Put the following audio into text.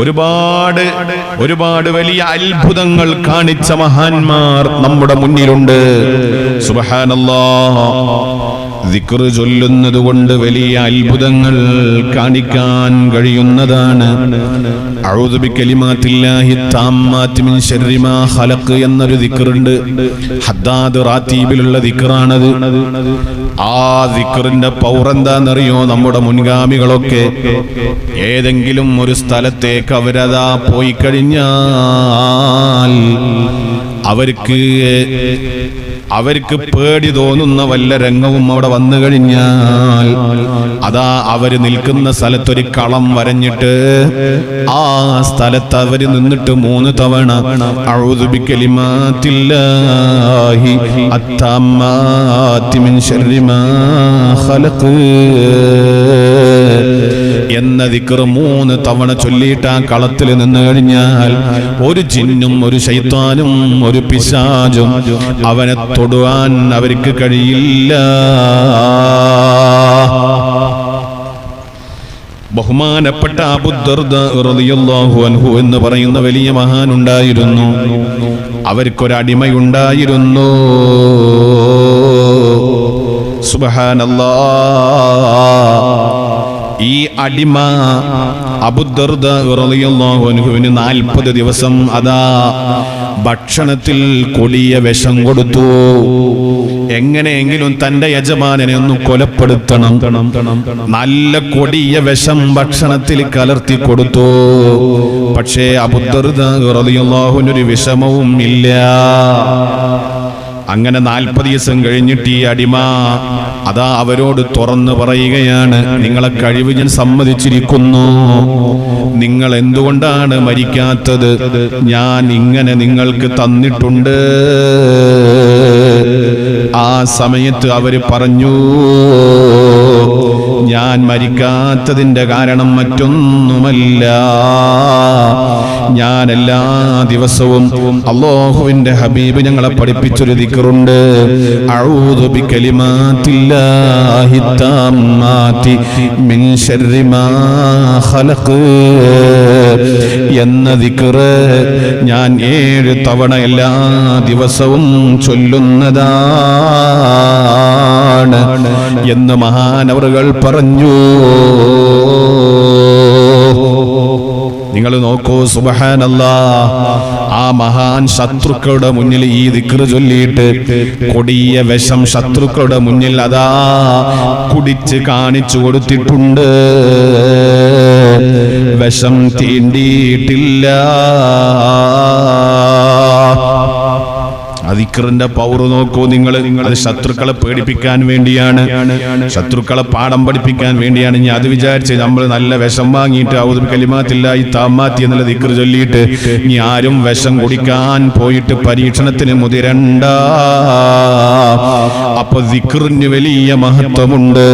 ഒരുപാട് ഒരുപാട് വലിയ അത്ഭുതങ്ങൾ കാണിച്ച മഹാന്മാർ നമ്മുടെ മുന്നിലുണ്ട്. സുബഹാനല്ലാ വലിയ അത്ഭുതങ്ങൾ കാണിക്കാൻ കഴിയുന്നതാണ്. എന്നൊരു ദിക്റുണ്ട്. ഹദ്ദാദ് ദിക്റാണത്. ആ ദിക്റിന്റെ പൗർ എന്താണെന്നറിയോ നമ്മുടെ മുൻഗാമികളൊക്കെ. ഏതെങ്കിലും ഒരു സ്ഥലത്തേക്ക് അവരതാ പോയി കഴിഞ്ഞാൽ അവർക്ക് അവർക്ക് പേടി തോന്നുന്ന വല്ല രംഗവും അവിടെ വന്നു കഴിഞ്ഞാൽ അതാ അവർ നിൽക്കുന്ന സ്ഥലത്തൊരു കളം വരഞ്ഞിട്ട് ആ സ്ഥലത്ത് അവർ നിന്നിട്ട് മൂന്ന് തവണ അഊദു എന്ന ദിക്കറ് മൂന്ന് തവണ ചൊല്ലിയിട്ട് ആ കളത്തിൽ നിന്ന് കഴിഞ്ഞാൽ ഒരു ജിന്നും ഒരു ശൈത്താനും ഒരു പിശാചും അവനെ തൊടുവാൻ അവർക്ക് കഴിയില്ല. ബഹുമാനപ്പെട്ട റളിയല്ലാഹു അൻഹു എന്ന് പറയുന്ന വലിയ മഹാനുണ്ടായിരുന്നു. അവർക്കൊരടിമയുണ്ടായിരുന്നു. സുബഹാനല്ലാ. ഈ അടിമ അൻഹുവിന് നാൽപ്പത് ദിവസം അതാ ഭക്ഷണത്തിൽ കൊടിയ വിഷം കൊടുത്തു. എങ്ങനെയെങ്കിലും തന്റെ യജമാനനെ ഒന്ന് കൊലപ്പെടുത്തണം. നല്ല കൊടിയ വിഷം ഭക്ഷണത്തിൽ കലർത്തി കൊടുത്തു. പക്ഷേ അബുദർദ റളിയല്ലാഹുവിനൊരു വിഷമവും ഇല്ല. അങ്ങനെ നാൽപ്പത് ദിവസം കഴിഞ്ഞിട്ട് ഈ അടിമ അതാ അവരോട് തുറന്നു പറയുകയാണ്. നിങ്ങളെ കഴിവ് ഞാൻ സമ്മതിച്ചിരിക്കുന്നു. നിങ്ങൾ എന്തുകൊണ്ടാണ് മരിക്കാത്തത്? ഞാൻ ഇങ്ങനെ നിങ്ങൾക്ക് തന്നിട്ടുണ്ട്. ആ സമയത്ത് അവർ പറഞ്ഞു ഞാൻ മരിക്കാത്തതിന്റെ കാരണം മറ്റൊന്നുമല്ല. ഞാൻ എല്ലാ ദിവസവും അള്ളാഹുവിന്റെ ഹബീബ് ഞങ്ങളെ പഠിപ്പിച്ചൊരു ദിക്കറുണ്ട് എന്ന ദിക്കറ് ഞാൻ ഏഴ് തവണ എല്ലാ ദിവസവും ചൊല്ലുന്നതാണ് എന്ന് മഹാനവറുകൾ പറഞ്ഞു. നിങ്ങൾ നോക്കൂ സുബഹാനല്ല. ആ മഹാൻ ശത്രുക്കളുടെ മുന്നിൽ ഈ ദിക്ർ ചൊല്ലിയിട്ട് കൊടിയ വിഷം ശത്രുക്കളുടെ മുന്നിൽ അതാ കുടിച്ച് കാണിച്ചു കൊടുത്തിട്ടുണ്ട്. വിഷം തീണ്ടിയിട്ടില്ല. അതിക്കറിന്റെ പൗറ് നോക്കൂ നിങ്ങൾ അത് ശത്രുക്കളെ പേടിപ്പിക്കാൻ വേണ്ടിയാണ്. ശത്രുക്കളെ പാഠം പഠിപ്പിക്കാൻ വേണ്ടിയാണ്. ഞാൻ അത് വിചാരിച്ച് നമ്മൾ നല്ല വിഷം വാങ്ങിയിട്ട് ഔദ് കലിമാത്തില്ല ഈ താമാത്തി എന്നുള്ള ദിക്കർ ചൊല്ലിയിട്ട് ഇനി ആരും വിഷം കുടിക്കാൻ പോയിട്ട് പരീക്ഷണത്തിന് മുതിരണ്ട. അപ്പൊ ദിക്കറിന് വലിയ മഹത്വമുണ്ട്.